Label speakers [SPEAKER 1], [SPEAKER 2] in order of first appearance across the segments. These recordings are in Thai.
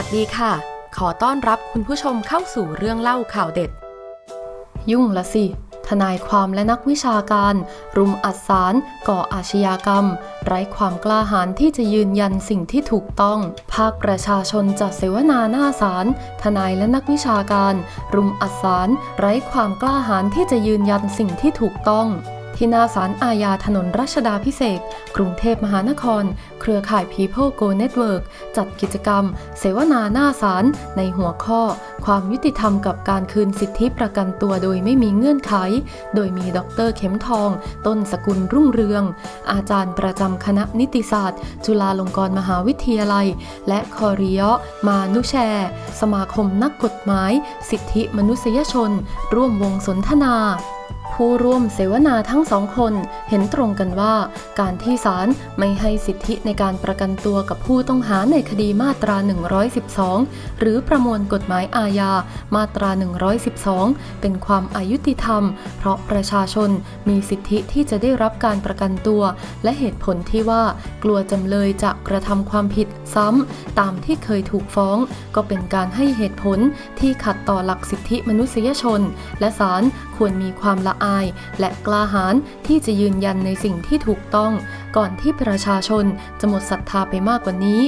[SPEAKER 1] วัสดีค่ะ ขอต้อนรับคุณผู้ชมเข้าสู่เรื่องเล่าข่าวเด็ด ยุ่งละสิ ทนายความและนักวิชาการ รุมอัดสาร ก่ออาชญากรรม ไร้ความกล้าหาญที่จะยืนยันสิ่งที่ถูกต้อง ภาคประชาชนจัดเสวนาหน้าศาลทนายและนักวิชาการ รุมอัดสาร ไร้ความกล้าหาญที่จะยืนยันสิ่งที่ถูกต้อง ที่หนาศาลอาญาถนนรัชดาพิเศษกกรุงเทพมหานคร เครือข่าย People Go Network จัดกิจกรรม เสวนาหน้าศาลในหัวข้อ ความยุติธรรมกับการคืนสิทธิประกันตัวโดยไม่มีเงื่อนไข โดยมีดรเข็มทอง ต้นสกุลรุ่งเรือง อาจารย์ประจำคณะนิติศาสตร์ จุฬาลงกรณ์มหาวิทยาลัย และคอริยะมานุแชร์สมาคมนักกฎหมาย สิทธิมนุษยชน ร่วมวงสนทนา ผู้ร่วมเสวนาทั้งสองคนเห็นตรงกันว่า การที่ศาลไม่ให้สิทธิในการประกันตัวกับผู้ต้องหาในคดีมาตรา 112 หรือประมวลกฎหมายอาญามาตรา 112 เป็นความอายุติธรรม เพราะประชาชนมีสิทธิที่จะได้รับการประกันตัว และเหตุผลที่ว่ากลัวจำเลยจะกระทำความผิดซ้ำตามที่เคยถูกฟ้อง ก็เป็นการให้เหตุผลที่ขัดต่อหลักสิทธิมนุษยชน และศาลควรมีความละอาย และกล้าหาญที่จะยืนยันในสิ่งที่ถูกต้อง ก่อนที่ประชาชนจะหมดศรัทธาไปมากกว่านี้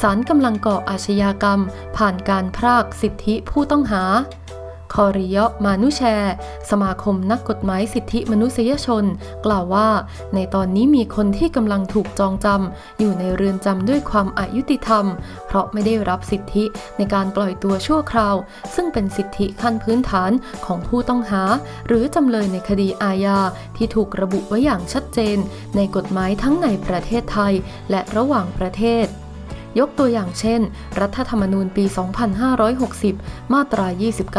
[SPEAKER 1] ศาลกำลังก่ออาชญากรรม ผ่านการพรากสิทธิผู้ต้องหา คอริยะมานุแชร์ สมาคมนักกฎหมายสิทธิมนุษยชน กล่าวว่า ในตอนนี้มีคนที่กำลังถูกจองจำอยู่ในเรือนจำด้วยความอายุติธรรม เพราะไม่ได้รับสิทธิในการปล่อยตัวชั่วคราว ซึ่งเป็นสิทธิขั้นพื้นฐานของผู้ต้องหา หรือจำเลยในคดีอาญาที่ถูกระบุไว้อย่างชัดเจน ในกฎหมายทั้งในประเทศไทย และระหว่างประเทศ ยกตัวอย่างเช่น รัฐธรรมนูญปี 2560 มาตรา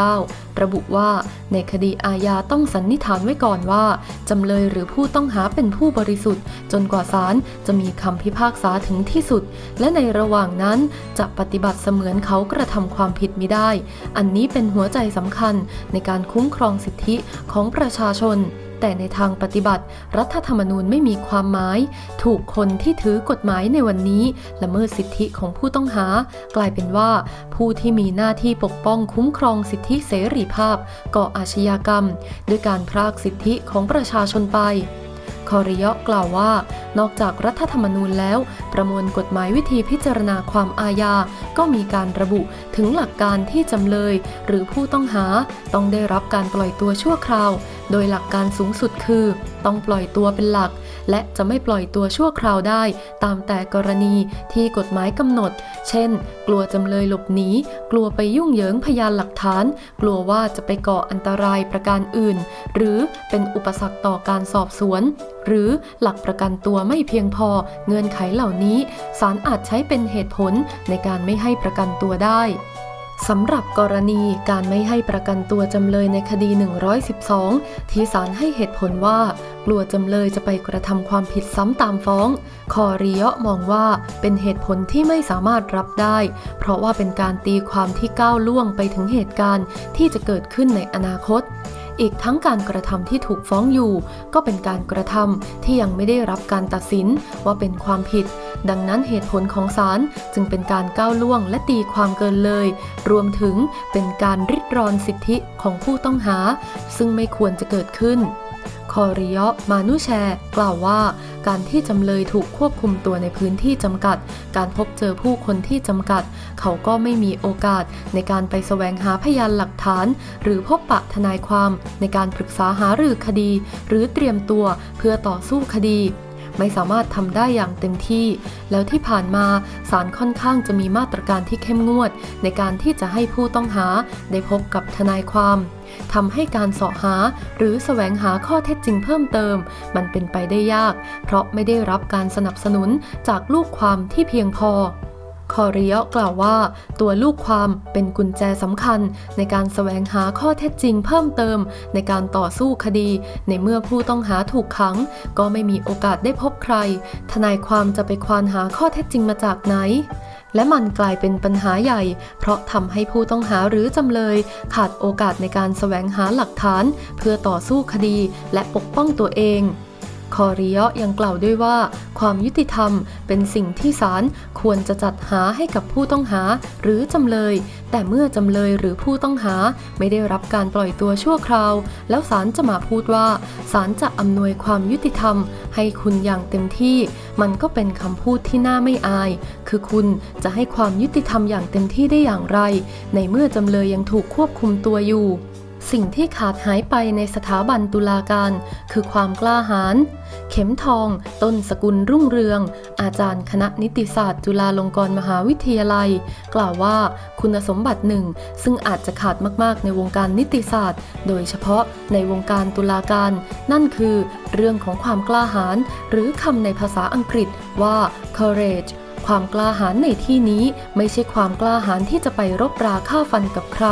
[SPEAKER 1] 29 ระบุว่าในคดีอาญาต้องสันนิษฐานไว้ก่อนว่า จำเลยหรือผู้ต้องหาเป็นผู้บริสุทธิ์ จนกว่าศาลจะมีคำพิพากษาถึงที่สุด และในระหว่างนั้นจะปฏิบัติเสมือนเขากระทำความผิดมิได้ อันนี้เป็นหัวใจสำคัญในการคุ้มครองสิทธิของประชาชน แต่ในทางปฏิบัติ รัฐธรรมนูญไม่มีความหมาย ถูกคนที่ถือกฎหมายในวันนี้ ละเมิดสิทธิของผู้ต้องหา กลายเป็นว่า ผู้ที่มีหน้าที่ปกป้องคุ้มครองสิทธิเสรีภาพ ก่ออาชญากรรม ด้วยการพรากสิทธิของประชาชนไป คอริยะกล่าวว่า นอกจากรัฐธรรมนูญแล้ว ประมวลกฎหมายวิธีพิจารณาความอาญา ก็มีการระบุถึงหลักการที่จำเลย หรือผู้ต้องหาต้องได้รับการปล่อยตัวชั่วคราว โดยหลักการสูงสุดคือ ต้องปล่อยตัวเป็นหลัก และจะไม่ปล่อยตัวชั่วคราวได้ ตามแต่กรณีที่กฎหมายกำหนด เช่น กลัวจำเลยหลบหนี กลัวไปยุ่งเหยิงพยานหลักฐาน กลัวว่าจะไปก่ออันตรายประการอื่น หรือเป็นอุปสรรคต่อการสอบสวน หรือหลักประกันตัวไม่เพียงพอเงื่อนไขเหล่านี้ศาลอาจใช้เป็นเหตุผลในการไม่ให้ประกันตัวได้สำหรับกรณีการไม่ให้ประกันตัวจำเลยในคดี 112 ที่ศาลให้เหตุผลว่า กลัวจำเลยจะไปกระทำความผิดซ้ำตามฟ้อง คอริยะมองว่าเป็นเหตุผลที่ไม่สามารถรับได้ เพราะว่าเป็นการตีความที่ก้าวล่วงไปถึงเหตุการณ์ที่จะเกิดขึ้นในอนาคต อีกทั้งการกระทำที่ถูกฟ้องอยู่ ก็เป็นการกระทำที่ยังไม่ได้รับการตัดสินว่าเป็นความผิด ดังนั้นเหตุผลของศาลจึงเป็นการก้าวล่วงและตีความเกินเลย รวมถึงเป็นการริดรอนสิทธิของผู้ต้องหา ซึ่งไม่ควรจะเกิดขึ้น คอริยะมานุแชร์ กล่าวว่า การที่จำเลยถูกควบคุมตัวในพื้นที่จำกัด การพบเจอผู้คนที่จำกัด เขาก็ไม่มีโอกาสในการไปแสวงหาพยานหลักฐาน หรือพบปะทนายความในการปรึกษาหารือคดี หรือเตรียมตัวเพื่อต่อสู้คดี ไม่สามารถทำได้อย่างเต็มที่ แล้วที่ผ่านมาศาลค่อนข้างจะมีมาตรการที่เข้มงวด ในการที่จะให้ผู้ต้องหาได้พบกับทนายความทำให้การเสาะหาหรือแสวงหาข้อเท็จจริงเพิ่มเติม มันเป็นไปได้ยาก เพราะไม่ได้รับการสนับสนุนจากลูกความที่เพียงพอ คอริยะกล่าวว่า ตัวลูกความเป็นกุญแจสำคัญ ในการแสวงหาข้อเท็จจริงเพิ่มเติม ในการต่อสู้คดี ในเมื่อผู้ต้องหาถูกขัง ก็ไม่มีโอกาสได้พบใคร ทนายความจะไปควานหาข้อเท็จจริงมาจากไหนและมันกลายเป็นปัญหาใหญ่ เพราะทำให้ผู้ต้องหาหรือจำเลย ขาดโอกาสในการแสวงหาหลักฐาน เพื่อต่อสู้คดีและปกป้องตัวเอง คอริยะยังกล่าวด้วยว่า ความยุติธรรมเป็นสิ่งที่ศาลควรจะจัดหาให้กับผู้ต้องหาหรือจำเลย แต่เมื่อจำเลยหรือผู้ต้องหาไม่ได้รับการปล่อยตัวชั่วคราว แล้วศาลจะมาพูดว่าศาลจะอำนวยความยุติธรรม ให้คุณอย่างเต็มที่ มันก็เป็นคำพูดที่น่าไม่อาย คือคุณจะให้ความยุติธรรมอย่างเต็มที่ได้อย่างไร ในเมื่อจำเลยยังถูกควบคุมตัวอยู่ สิ่งที่ขาดหายไปในสถาบันตุลาการ คือความกล้าหาญ เข็มทอง ต้นสกุลรุ่งเรือง อาจารย์คณะนิติศาสตร์จุฬาลงกรณ์มหาวิทยาลัย กล่าวว่าคุณสมบัติหนึ่ง ซึ่งอาจจะขาดมาก ๆ ในวงการนิติศาสตร์ โดยเฉพาะในวงการตุลาการ นั่นคือเรื่องของความกล้าหาญ หรือคำในภาษาอังกฤษว่า courage ความกล้าหาญในที่นี้ไม่ใช่ความกล้าหาญที่จะไปรบราฆ่าฟันกับใคร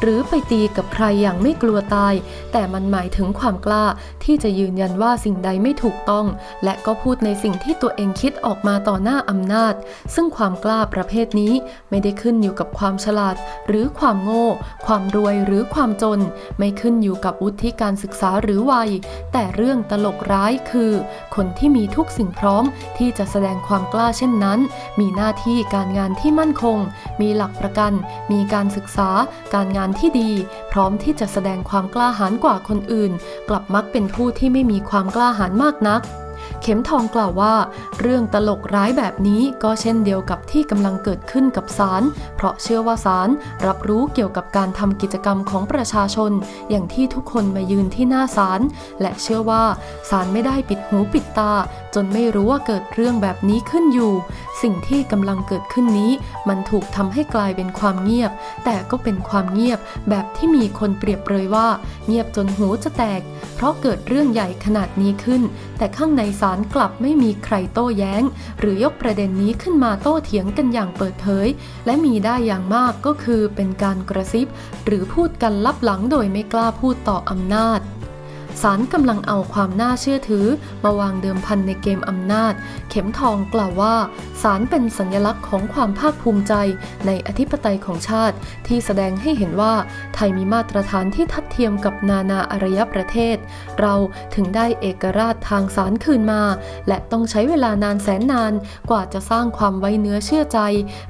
[SPEAKER 1] หรือไปตีกับใครอย่างไม่กลัวตาย แต่มันหมายถึงความกล้าที่จะยืนยันว่าสิ่งใดไม่ถูกต้อง และก็พูดในสิ่งที่ตัวเองคิดออกมาต่อหน้าอำนาจ ซึ่งความกล้าประเภทนี้ไม่ได้ขึ้นอยู่กับความฉลาด หรือความโง่ ความรวยหรือความจน ไม่ขึ้นอยู่กับวุฒิการศึกษาหรือวัย แต่เรื่องตลกร้ายคือ คนที่มีทุกสิ่งพร้อมที่จะแสดงความกล้าเช่นนั้น มีหน้าที่การงานที่มั่นคง มีหลักประกัน มีการศึกษา การงานที่ดี พร้อมที่จะแสดงความกล้าหาญกว่าคนอื่น กลับมักเป็นผู้ที่ไม่มีความกล้าหาญมากนัก เข็มทองกล่าวว่า เรื่องตลกร้ายแบบนี้ก็เช่นเดียวกับที่กำลังเกิดขึ้นกับศาลเพราะเชื่อว่าศาลรับรู้เกี่ยวกับการทำกิจกรรมของประชาชน อย่างที่ทุกคนมายืนที่หน้าศาลและเชื่อว่าศาลไม่ได้ปิดหูปิดตา จนไม่รู้ว่าเกิดเรื่องแบบนี้ขึ้นอยู่ สิ่งที่กำลังเกิดขึ้นนี้มันถูกทำให้กลายเป็นความเงียบ แต่ก็เป็นความเงียบแบบที่มีคนเปรียบเปรยว่า เงียบจนหูจะแตก เพราะเกิดเรื่องใหญ่ขนาดนี้ขึ้น แต่ข้างในศาลกลับไม่มีใครโต้แย้ง หรือยกประเด็นนี้ขึ้นมาโต้เถียงกันอย่างเปิดเผย และมีได้อย่างมากก็คือเป็นการกระซิบ หรือพูดกันลับหลังโดยไม่กล้าพูดต่ออำนาจ ศาลกำลังเอาความน่าเชื่อถือ มาวางเดิมพันในเกมอำนาจ เข็มทองกล่าวว่าศาลเป็นสัญลักษณ์ของความภาคภูมิใจ ในอธิปไตยของชาติ ที่แสดงให้เห็นว่าไทยมีมาตรฐานที่ทัดเทียมกับนานาอารยประเทศ เราถึงได้เอกราชทางศาลคืนมา และต้องใช้เวลานานแสนนาน กว่าจะสร้างความไว้เนื้อเชื่อใจ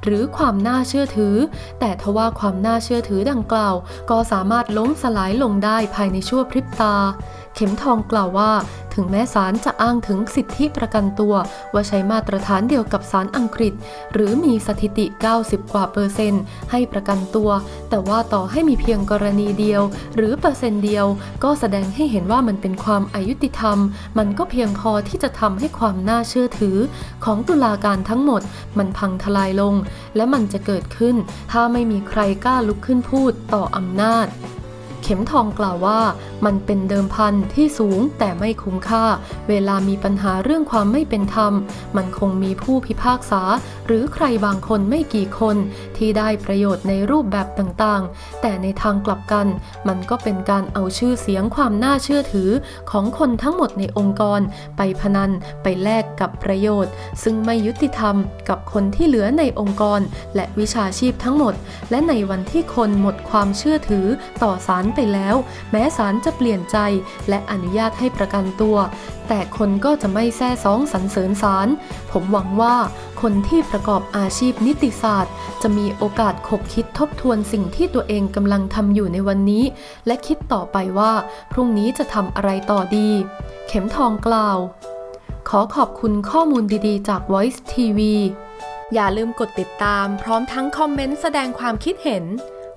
[SPEAKER 1] หรือความน่าเชื่อถือ แต่ทว่าความน่าเชื่อถือดังกล่าว ก็สามารถล้มสลายลงได้ภายในชั่วพริบตาเข็มทองกล่าวว่า ถึงแม้ศาลจะอ้างถึงสิทธิประกันตัว ว่าใช้มาตรฐานเดียวกับศาลอังกฤษ หรือมีสถิติ 90 กว่าเปอร์เซ็นต์ ให้ประกันตัว แต่ว่าต่อให้มีเพียงกรณีเดียว หรือเปอร์เซ็นต์เดียว ก็แสดงให้เห็นว่ามันเป็นความอายุติธรรม มันก็เพียงพอที่จะทำให้ความน่าเชื่อถือ ของตุลาการทั้งหมด มันพังทลายลง และมันจะเกิดขึ้น ถ้าไม่มีใครกล้าลุกขึ้นพูดต่ออำนาจ ข็มทองกล่าวว่า มันเป็นเดิมพันที่สูงแต่ไม่คุ้มค่า เวลามีปัญหาเรื่องความไม่เป็นธรรม มันคงมีผู้พิพากษา หรือใครบางคนไม่กี่คนที่ได้ประโยชน์ในรูปแบบต่างๆ แต่ในทางกลับกัน มันก็เป็นการเอาชื่อเสียงความน่าเชื่อถือของคนทั้งหมดในองค์กร ไปพนันไปแลกกับประโยชน์ ซึ่งไม่ยุติธรรมกับคนที่เหลือในองค์กร และวิชาชีพทั้งหมด และในวันที่คนหมดความเชื่อถือต่อศาลไปแล้ว แม้ศาลจะเปลี่ยนใจและอนุญาตให้ประกันตัว แต่คนก็จะไม่แซ่ซ้องสรรเสริญศาลผมหวังว่าคนที่ประกอบอาชีพนิติศาสตร์ จะมีโอกาสคบคิดทบทวนสิ่งที่ตัวเองกำลังทำอยู่ในวันนี้ และคิดต่อไปว่า พรุ่งนี้จะทำอะไรต่อดี เข็มทองกล่าว ขอขอบคุณข้อมูลดีๆ จาก Voice TV อย่าลืมกดติดตามพร้อมทั้งคอมเมนต์แสดงความคิดเห็น